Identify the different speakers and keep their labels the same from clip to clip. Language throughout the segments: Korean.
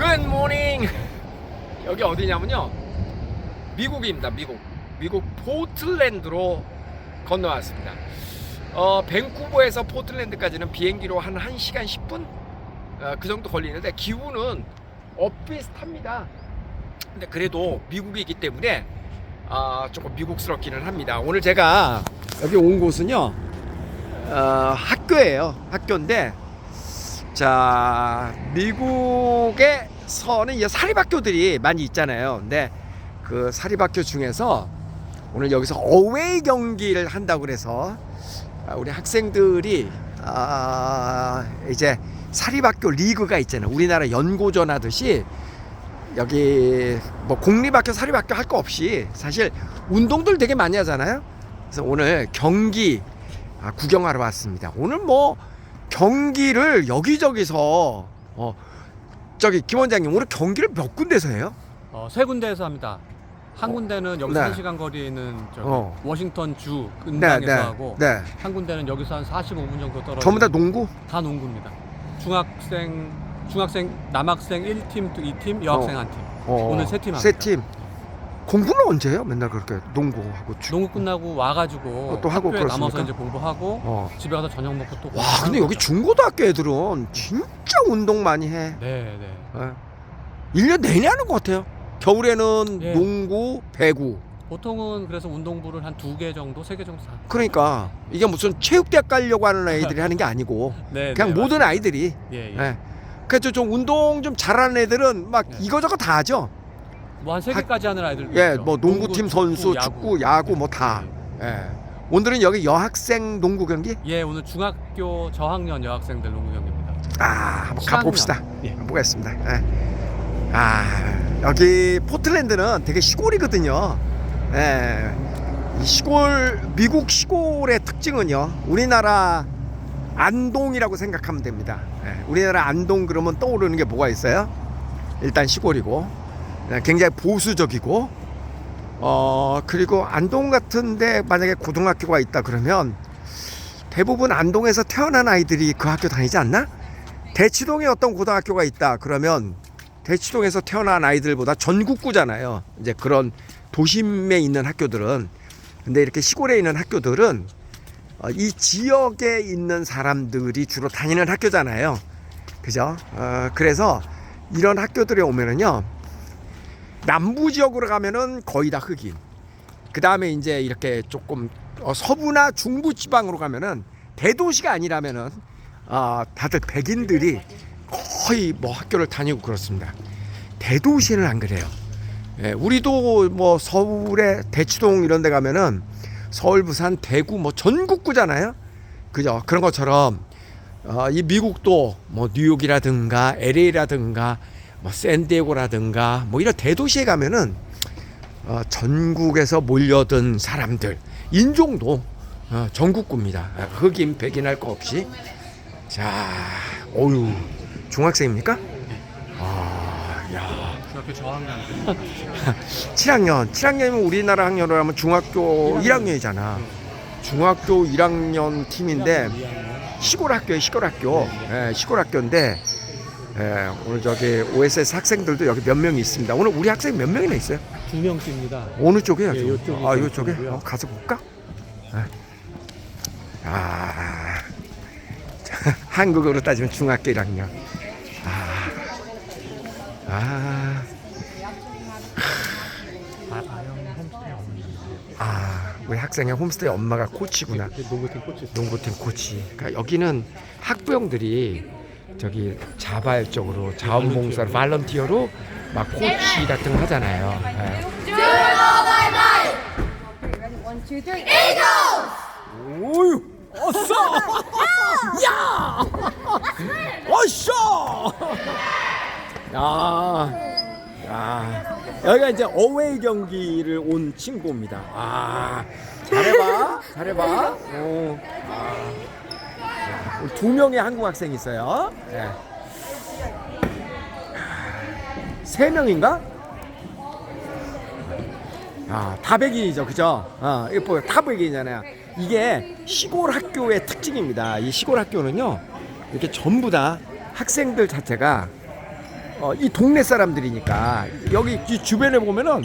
Speaker 1: 굿모닝 여기 어디냐면요. 미국입니다 미국. 미국 포틀랜드로 건너왔습니다. 어 밴쿠버에서 포틀랜드까지는 비행기로 한 1시간 10분? 어, 그 정도 걸리는데 기후는 엇비슷합니다. 근데 그래도 미국이기 때문에 아 조금 미국스럽기는 합니다. 오늘 제가 여기 온 곳은요 어, 학교예요. 학교인데 자 미국에 서는 이제 사립학교들이 많이 있잖아요. 근데 그 사립학교 중에서 오늘 여기서 어웨이 경기를 한다고 그래서 아, 우리 학생들이 아 이제 사립학교 리그가 있잖아요. 우리나라 연고전 하듯이 여기 뭐 공립학교 사립학교 할 거 없이 사실 운동들 되게 많이 하잖아요. 그래서 오늘 경기 아, 구경하러 왔습니다. 오늘 뭐 경기를 여기저기서 어 저기 김 원장님 오늘 경기를 몇 군데서 해요?
Speaker 2: 어, 세 군데에서 합니다. 한 군데는 여기서
Speaker 1: 네.
Speaker 2: 1시간 거리에 있는 저기
Speaker 1: 어.
Speaker 2: 워싱턴 주 근방에서 하고
Speaker 1: 네.
Speaker 2: 한 군데는 여기서 한 45분 정도 떨어져
Speaker 1: 전부 다 농구?
Speaker 2: 다 농구입니다. 중학생 중학생 남학생 1팀, 2팀, 여학생
Speaker 1: 어.
Speaker 2: 한 팀.
Speaker 1: 어,
Speaker 2: 오늘
Speaker 1: 세팀세
Speaker 2: 합니다.
Speaker 1: 팀. 공부는 언제 해요? 맨날 그렇게 농구하고 축.
Speaker 2: 농구 끝나고 와가지고
Speaker 1: 어, 또 하고
Speaker 2: 학교에 남아서
Speaker 1: 그렇습니까?
Speaker 2: 이제 공부하고
Speaker 1: 어.
Speaker 2: 집에 가서 저녁 먹고 또
Speaker 1: 와,
Speaker 2: 공부하는
Speaker 1: 근데 여기
Speaker 2: 거죠.
Speaker 1: 중고등학교 애들은 진짜 운동 많이 해.
Speaker 2: 네, 네.
Speaker 1: 예. 1년 내내 하는 것 같아요. 겨울에는
Speaker 2: 예.
Speaker 1: 농구, 배구.
Speaker 2: 보통은 그래서 운동부를 한 두 개 정도, 세 개 정도 다.
Speaker 1: 그러니까 이게 무슨 체육대학 가려고 하는 아이들이 하는 게 아니고
Speaker 2: 네,
Speaker 1: 그냥
Speaker 2: 네,
Speaker 1: 모든
Speaker 2: 맞습니다.
Speaker 1: 아이들이
Speaker 2: 예, 예.
Speaker 1: 예. 그래서 좀 운동 좀 잘하는 애들은 막
Speaker 2: 네.
Speaker 1: 이거저거 다 하죠.
Speaker 2: 뭐 한 세 개까지 하는 아이들도
Speaker 1: 예,
Speaker 2: 있죠.
Speaker 1: 뭐 농구팀 선수. 축구, 야구 뭐 다.
Speaker 2: 예.
Speaker 1: 예. 오늘은 여기 여학생 농구 경기?
Speaker 2: 예, 오늘 중학교 저학년 여학생들 농구 경기입니다.
Speaker 1: 아, 한번
Speaker 2: 시학년.
Speaker 1: 가봅시다.
Speaker 2: 예.
Speaker 1: 보겠습니다. 예. 아, 여기 포틀랜드는 되게 시골이거든요. 예. 이 시골, 미국 시골의 특징은요, 우리나라 안동이라고 생각하면 됩니다. 예. 우리나라 안동 그러면 떠오르는 게 뭐가 있어요? 일단 시골이고, 예, 굉장히 보수적이고, 어, 그리고 안동 같은데 만약에 고등학교가 있다 그러면 대부분 안동에서 태어난 아이들이 그 학교 다니지 않나? 대치동에 어떤 고등학교가 있다 그러면 대치동에서 태어난 아이들보다 전국구잖아요. 이제 그런 도심에 있는 학교들은 근데 이렇게 시골에 있는 학교들은 어, 이 지역에 있는 사람들이 주로 다니는 학교잖아요. 그죠? 어, 그래서 이런 학교들에 오면은요 남부 지역으로 가면은 거의 다 흑인. 그 다음에 이제 이렇게 조금 어, 서부나 중부 지방으로 가면은 대도시가 아니라면은 아 다들 백인들이 거의 뭐 학교를 다니고 그렇습니다. 대도시는 안 그래요. 예, 우리도 뭐 서울에 대치동 이런 데 가면은 서울, 부산, 대구 뭐 전국구잖아요. 그죠? 그런 것처럼 어, 이 미국도 뭐 뉴욕이라든가 LA라든가 뭐 샌디에고라든가 뭐 이런 대도시에 가면은 어, 전국에서 몰려든 사람들 인종도 어, 전국구입니다. 아, 흑인 백인 할 거 없이 자, 어유 중학생입니까? 아, 야,
Speaker 2: 중학교 저학년.
Speaker 1: 7학년, 7학년이면 우리나라 학년으로 하면 중학교 1학년이잖아. 중학교 1학년 팀인데 시골 학교에 시골 학교, 예, 시골 학교인데 예, 오늘 저기 OSS 학생들도 여기 몇 명이 있습니다. 오늘 우리 학생 몇 명이나 있어요?
Speaker 2: 두 명씩입니다.
Speaker 1: 어느 쪽이에요?
Speaker 2: 예,
Speaker 1: 좀?
Speaker 2: 요쪽이
Speaker 1: 아,
Speaker 2: 좀
Speaker 1: 요쪽에? 어, 가서 볼까? 네. 아, 한국어로 따지면 중학교 1학년. 아, 아,
Speaker 2: 없는.
Speaker 1: 아, 우리 학생의 홈스테이 엄마가 코치구나.
Speaker 2: 농구팀 코치.
Speaker 1: 농구팀 코치. 그러니까 여기는 학부형들이 저기 자발적으로 자원봉사로 발런티어로 막 코치 같은 거 하잖아요. 예. 오유, 어싸, 야, 어싸, 야, 야, 여기가 이제 어웨이 경기를 온 친구입니다. 아, 잘해봐, 잘해봐. 오, 아, 두 명의 한국 학생이 있어요. 예. 세 명인가? 아, 다백인이죠, 그죠? 어, 이거 보여, 다백인이잖아요. 이게 시골 학교의 특징입니다. 이 시골 학교는요, 이렇게 전부 다 학생들 자체가 어, 이 동네 사람들이니까 여기 이 주변에 보면은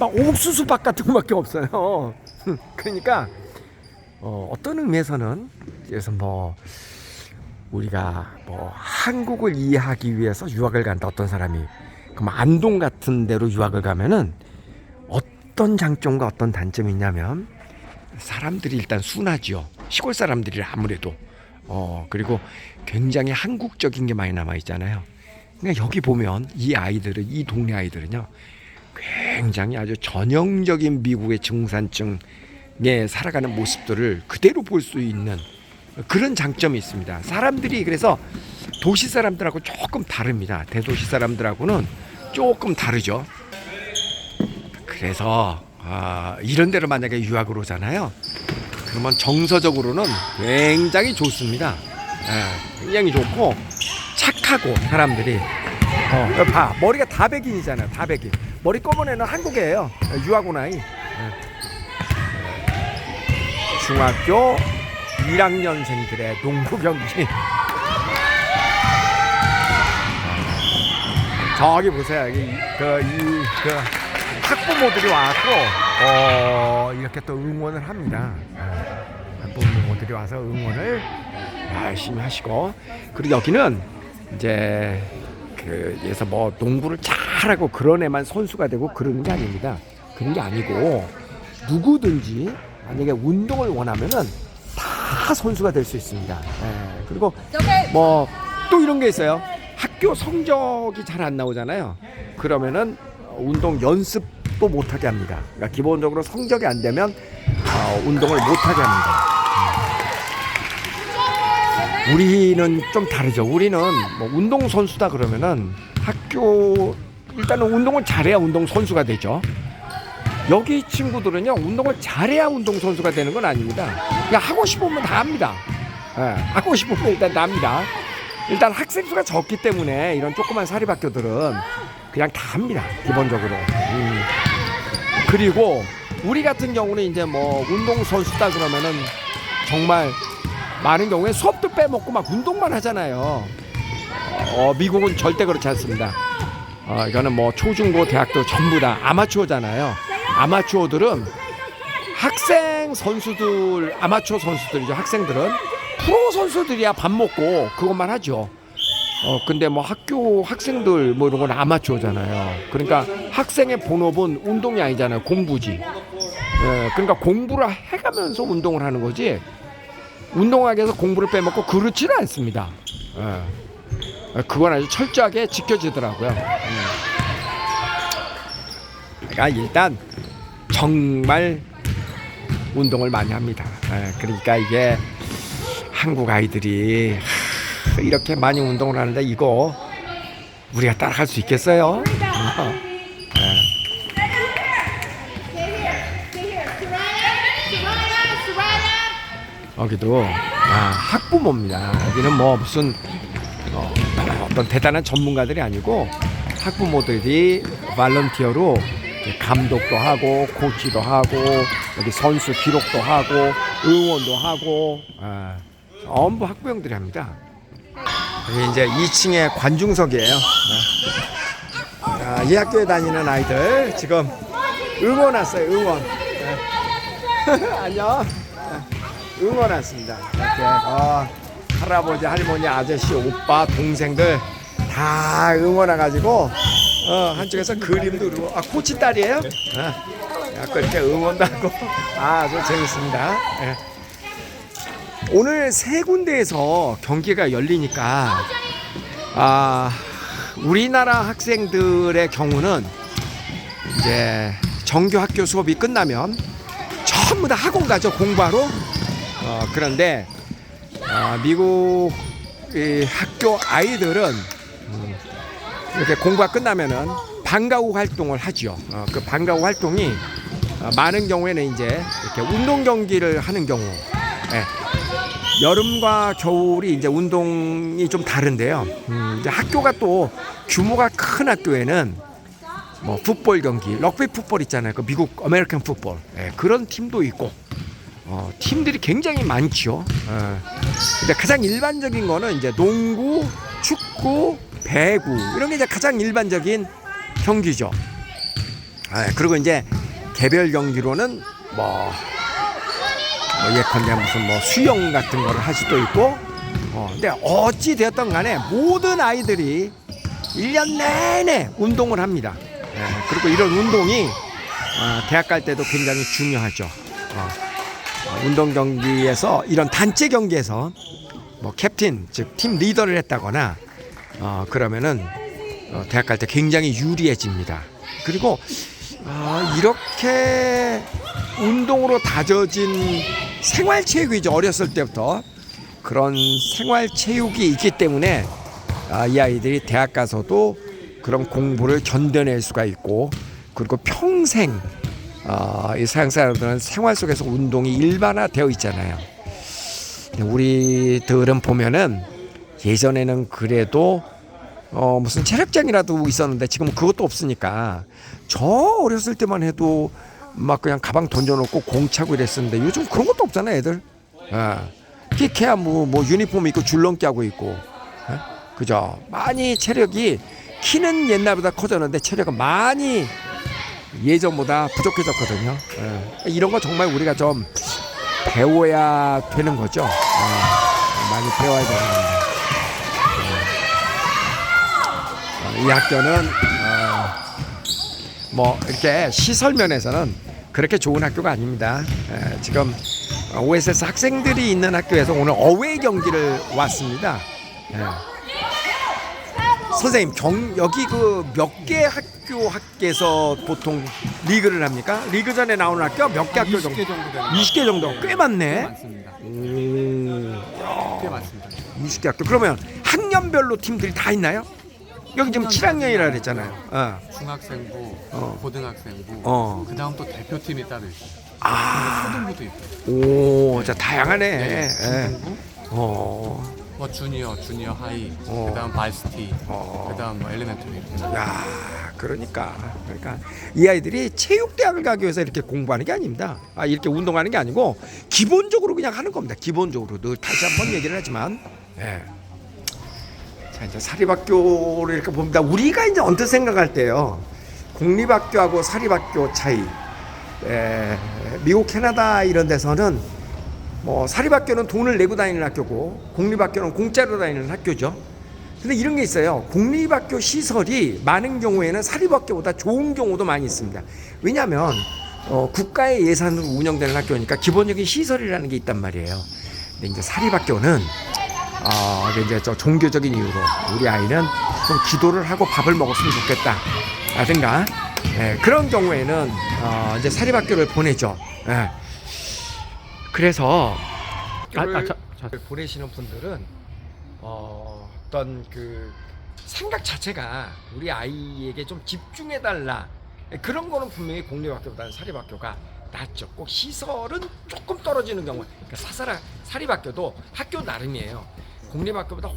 Speaker 1: 막 옥수수밭 같은 거밖에 없어요. 그러니까 어, 어떤 의미에서는 그래서 뭐 우리가 뭐 한국을 이해하기 위해서 유학을 간다 어떤 사람이. 그럼 안동 같은 데로 유학을 가면은 어떤 장점과 어떤 단점이 있냐면 사람들이 일단 순하죠 시골 사람들이 아무래도. 어 그리고 굉장히 한국적인 게 많이 남아 있잖아요. 그러니까 여기 보면 이 아이들은 이 동네 아이들은요 굉장히 아주 전형적인 미국의 중산층에 살아가는 모습들을 그대로 볼 수 있는 그런 장점이 있습니다. 사람들이 그래서 도시 사람들하고 조금 다릅니다. 대도시 사람들하고는 조금 다르죠. 그래서 아, 이런 데로 만약에 유학을 오잖아요. 그러면 정서적으로는 굉장히 좋습니다. 예, 굉장히 좋고 착하고 사람들이 어, 여기 봐 머리가 다 백인이잖아요. 다 백인. 머리 검은 애는 한국이에요. 유학 온 아이. 예. 중학교 1학년생들의 농구 경기. 저기 보세요. 여기 그, 이, 그 학부모들이 와갖고 어, 이렇게 또 응원을 합니다. 예. 학부모들이 와서 응원을 열심히 하시고 그리고 여기는 이제 그 예서 뭐 농구를 잘하고 그런 애만 선수가 되고 그러는 게 아닙니다. 그런 게 아니고 누구든지 만약에 운동을 원하면은 다 선수가 될 수 있습니다. 예, 그리고 뭐 또 이런 게 있어요. 학교 성적이 잘 안 나오잖아요. 그러면은 운동 연습도 못하게 합니다. 그러니까 기본적으로 성적이 안 되면 어, 운동을 못하게 합니다. 음. 우리는 좀 다르죠. 우리는 뭐 운동 선수다 그러면은 학교 일단은 운동을 잘해야 운동 선수가 되죠. 여기 친구들은요 운동을 잘해야 운동 선수가 되는 건 아닙니다. 그냥 하고 싶으면 다 합니다. 예, 하고 싶으면 일단 다 합니다. 일단 학생 수가 적기 때문에 이런 조그만 사립학교들은 그냥 다 합니다. 기본적으로. 음. 그리고 우리 같은 경우는 이제 뭐 운동 선수다 그러면은 정말 많은 경우에 수업도 빼먹고 막 운동만 하잖아요. 어, 미국은 절대 그렇지 않습니다. 어, 이거는 뭐 초중고 대학도 전부 다 아마추어잖아요. 아마추어들은 학생 선수들 아마추어 선수들이죠. 학생들은 프로 선수들이야 밥 먹고 그것만 하죠. 어 근데 뭐 학교 학생들 뭐 이런 건 아마추어잖아요. 그러니까 학생의 본업은 운동이 아니잖아요. 공부지. 예, 그러니까 공부를 해가면서 운동을 하는 거지. 운동하기 위해서 공부를 빼먹고 그렇지는 않습니다. 예. 그건 아주 철저하게 지켜지더라고요. 음. 그러니까 일단 정말 운동을 많이 합니다. 예, 그러니까 이게 한국 아이들이 하, 이렇게 많이 운동을 하는데 이거 우리가 따라갈 수 있겠어요? 어. 예. 여기도 아, 학부모입니다. 여기는 뭐 무슨 어, 어떤 대단한 전문가들이 아니고 학부모들이 발런티어로 감독도 하고 코치도 하고 여기 선수 기록도 하고 응원도 하고 아, 전부 학부형들이 합니다. 이제 2층에 관중석이에요. 네. 자, 이 학교에 다니는 아이들 지금 응원 왔어요. 응원. 네. 안녕. 네. 응원 왔습니다. 이렇게 어, 할아버지, 할머니, 아저씨, 오빠, 동생들 다 응원 와가지고 어, 한쪽에서 그림도 그리고 아 코치 딸이에요? 아, 약간 이렇게 응원도 하고 아, 아주 재밌습니다. 예. 오늘 세 군데에서 경기가 열리니까 아 우리나라 학생들의 경우는 이제 정규 학교 수업이 끝나면 전부 다 학원 가죠 공부하러. 어, 그런데 아, 미국 이 학교 아이들은 음, 이렇게 공부가 끝나면은 방과 후 활동을 하죠. 어, 그 방과 후 활동이 어, 많은 경우에는 이제 이렇게 운동 경기를 하는 경우. 예. 여름과 겨울이 이제 운동이 좀 다른데요. 음, 이제 학교가 또 규모가 큰 학교에는 뭐 풋볼 경기, 럭비 풋볼 있잖아요. 그 미국 아메리칸 풋볼 예, 그런 팀도 있고 어, 팀들이 굉장히 많죠. 어. 근데 가장 일반적인 거는 이제 농구, 축구, 배구 이런 게 이제 가장 일반적인 경기죠. 아, 그리고 이제 개별 경기로는 뭐, 뭐 예컨대 무슨 뭐 수영 같은 거를 할 수도 있고 어, 근데 어찌 되었던 간에 모든 아이들이 1년 내내 운동을 합니다. 예, 그리고 이런 운동이 어, 대학 갈 때도 굉장히 중요하죠. 어, 어, 운동 경기에서 이런 단체 경기에서 뭐 캡틴 즉 팀 리더를 했다거나 어, 그러면은 어, 대학 갈 때 굉장히 유리해집니다. 그리고 아, 이렇게 운동으로 다져진 생활체육이죠 어렸을 때부터 그런 생활체육이 있기 때문에 아, 이 아이들이 대학 가서도 그런 공부를 견뎌낼 수가 있고 그리고 평생 어, 이 서양 사람들은 생활 속에서 운동이 일반화되어 있잖아요. 우리들은 보면은 예전에는 그래도 어 무슨 체력장이라도 있었는데 지금 그것도 없으니까 저 어렸을 때만 해도 막 그냥 가방 던져놓고 공 차고 이랬었는데 요즘 그런 것도 없잖아요 애들. 아, 키케야 뭐, 뭐 유니폼 입고 줄넘기 하고 있고. 예? 그죠? 많이 체력이 키는 옛날보다 커졌는데 체력은 많이 예전보다 부족해졌거든요. 예. 이런 거 정말 우리가 좀 배워야 되는 거죠. 예. 많이 배워야 되는 겁니다 이 학교는 어, 뭐 이렇게 시설 면에서는 그렇게 좋은 학교가 아닙니다. 에, 지금 OSS 학생들이 있는 학교에서 오늘 어웨이 경기를 왔습니다. 예. 선생님 경 여기 그 몇 개 학교 학교에서 보통 리그를 합니까? 리그 전에 나오는 학교 몇 개 학교
Speaker 2: 20개
Speaker 1: 정도?
Speaker 2: 정도 되는
Speaker 1: 20개 정도
Speaker 2: 꽤꽤
Speaker 1: 많네.
Speaker 2: 많습니다.
Speaker 1: 음,
Speaker 2: 꽤 많습니다.
Speaker 1: 20개 학교. 그러면 학년별로 팀들이 다 있나요? 여기 지금 7학년이라 그랬잖아요. 어.
Speaker 2: 중학생부,
Speaker 1: 어.
Speaker 2: 고등학생부,
Speaker 1: 어.
Speaker 2: 그 다음 또 대표팀이 따로 있어요.
Speaker 1: 아,
Speaker 2: 초등부도 있고,
Speaker 1: 오, 자 다양하네.
Speaker 2: 네,
Speaker 1: 예.
Speaker 2: 중등부,
Speaker 1: 어,
Speaker 2: 뭐 주니어, 주니어 하이,
Speaker 1: 어.
Speaker 2: 그 다음 바이스티,
Speaker 1: 어.
Speaker 2: 그 다음 뭐 엘리멘터리.
Speaker 1: 야, 그러니까, 그러니까 이 아이들이 체육대학을 가기 위해서 이렇게 공부하는 게 아닙니다. 아, 이렇게 운동하는 게 아니고 기본적으로 그냥 하는 겁니다. 기본적으로 늘 다시 한 번 얘기를 하지만, 예. 자 이제 사립학교를 이렇게 봅니다. 우리가 이제 언뜻 생각할 때요, 공립학교하고 사립학교 차이. 에, 미국, 캐나다 이런 데서는 뭐 사립학교는 돈을 내고 다니는 학교고 공립학교는 공짜로 다니는 학교죠. 근데 이런 게 있어요. 공립학교 시설이 많은 경우에는 사립학교보다 좋은 경우도 많이 있습니다. 왜냐하면 어, 국가의 예산으로 운영되는 학교니까 기본적인 시설이라는 게 있단 말이에요. 근데 이제 사립학교는 어, 이제 저 종교적인 이유로 우리 아이는 좀 기도를 하고 밥을 먹었으면 좋겠다. 라든가 예, 그런 경우에는 어, 이제 사립학교를 보내죠. 예. 그래서
Speaker 2: 아, 아, 자, 자.
Speaker 1: 보내시는 분들은 어, 어떤 그 생각 자체가 우리 아이에게 좀 집중해 달라 그런 거는 분명히 공립학교보다는 사립학교가 낫죠. 꼭 시설은 조금 떨어지는 경우. 그러니까 사사라 사립학교도 학교 나름이에요. 공립학교보다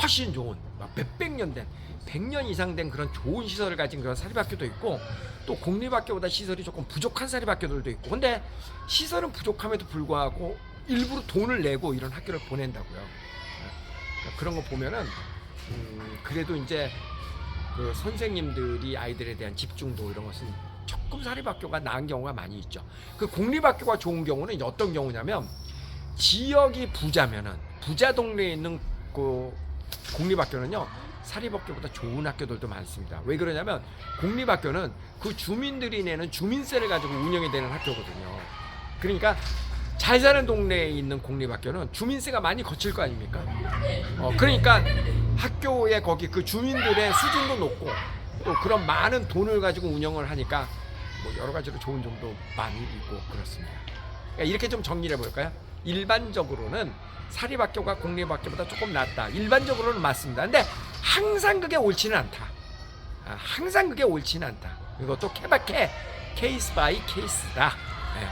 Speaker 1: 훨씬 좋은 막 몇백 년 된, 백 년 이상 된 그런 좋은 시설을 가진 그런 사립학교도 있고 또 공립학교보다 시설이 조금 부족한 사립학교들도 있고. 근데 시설은 부족함에도 불구하고 일부러 돈을 내고 이런 학교를 보낸다고요. 그러니까 그런 거 보면은 음, 그래도 이제 그 선생님들이 아이들에 대한 집중도 이런 것은 조금 사립학교가 나은 경우가 많이 있죠. 그 공립학교가 좋은 경우는 어떤 경우냐면 지역이 부자면은 부자 동네에 있는 그 공립학교는요 사립학교보다 좋은 학교들도 많습니다. 왜 그러냐면 공립학교는 그 주민들이 내는 주민세를 가지고 운영이 되는 학교거든요. 그러니까 잘 사는 동네에 있는 공립학교는 주민세가 많이 거칠 거 아닙니까? 어, 그러니까 학교에 거기 그 주민들의 수준도 높고 또 그런 많은 돈을 가지고 운영을 하니까 뭐 여러 가지로 좋은 점도 많이 있고 그렇습니다. 그러니까 이렇게 좀 정리를 해볼까요? 일반적으로는 사립학교가 공립학교보다 조금 낫다. 일반적으로는 맞습니다. 근데 항상 그게 옳지는 않다. 아, 항상 그게 옳지는 않다. 이것도 케바케 케이스 바이 케이스다. 네.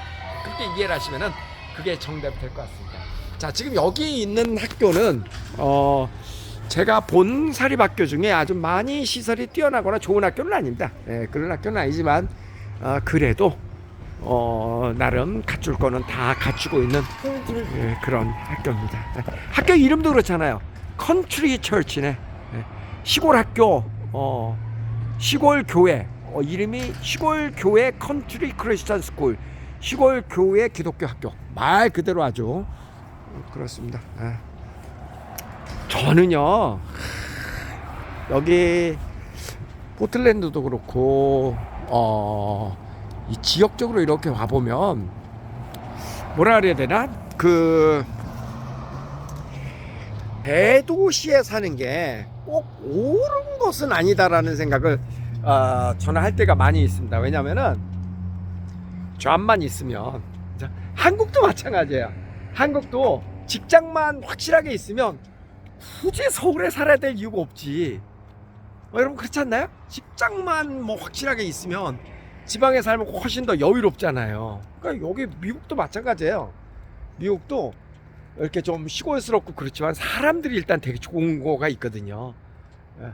Speaker 1: 그렇게 이해를 하시면은 그게 정답이 될 것 같습니다. 자, 지금 여기 있는 학교는 어 제가 본 사립학교 중에 아주 많이 시설이 뛰어나거나 좋은 학교는 아닙니다. 예, 그런 학교는 아니지만 어, 그래도 어, 나름 갖출 거는 다 갖추고 있는 예, 그런 학교입니다. 예, 학교 이름도 그렇잖아요. 컨트리 처치네. 예, 시골 학교 어 시골 교회 어, 이름이 시골 교회 컨트리 크리스천 스쿨 시골 교회 기독교 학교 말 그대로 아주 어, 그렇습니다. 예. 저는요 여기 포틀랜드도 그렇고 어 이 지역적으로 이렇게 와 보면 뭐라 그래야 되나 그 대도시에 사는 게 꼭 옳은 것은 아니다라는 생각을 어, 저는 할 때가 많이 있습니다. 왜냐면은 저만 있으면 자, 한국도 마찬가지예요. 한국도 직장만 확실하게 있으면 굳이 서울에 살아야 될 이유가 없지. 어, 여러분 그렇지 않나요? 직장만 뭐 확실하게 있으면 지방에 살면 훨씬 더 여유롭잖아요. 그러니까 여기 미국도 마찬가지예요. 미국도 이렇게 좀 시골스럽고 그렇지만 사람들이 일단 되게 좋은 거가 있거든요. 예.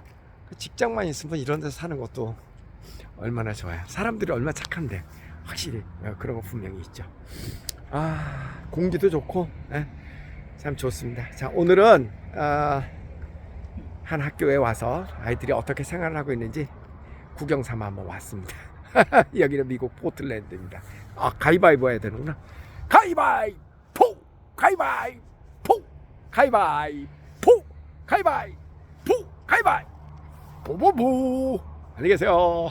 Speaker 1: 그 직장만 있으면 이런 데서 사는 것도 얼마나 좋아요. 사람들이 얼마나 착한데 확실히 예, 그런 거 분명히 있죠. 아 공기도 좋고 예, 참 좋습니다. 자 오늘은 아, 한 학교에 와서 아이들이 어떻게 생활을 하고 있는지 구경 삼아 한번 왔습니다. 여기는 미국 포틀랜드입니다. 아 가위바위보 해야 되는구나. 가위바위보, 가위바위보, 가위바위보, 가위바위보, 가위바위보, 보보보. 안녕히 계세요.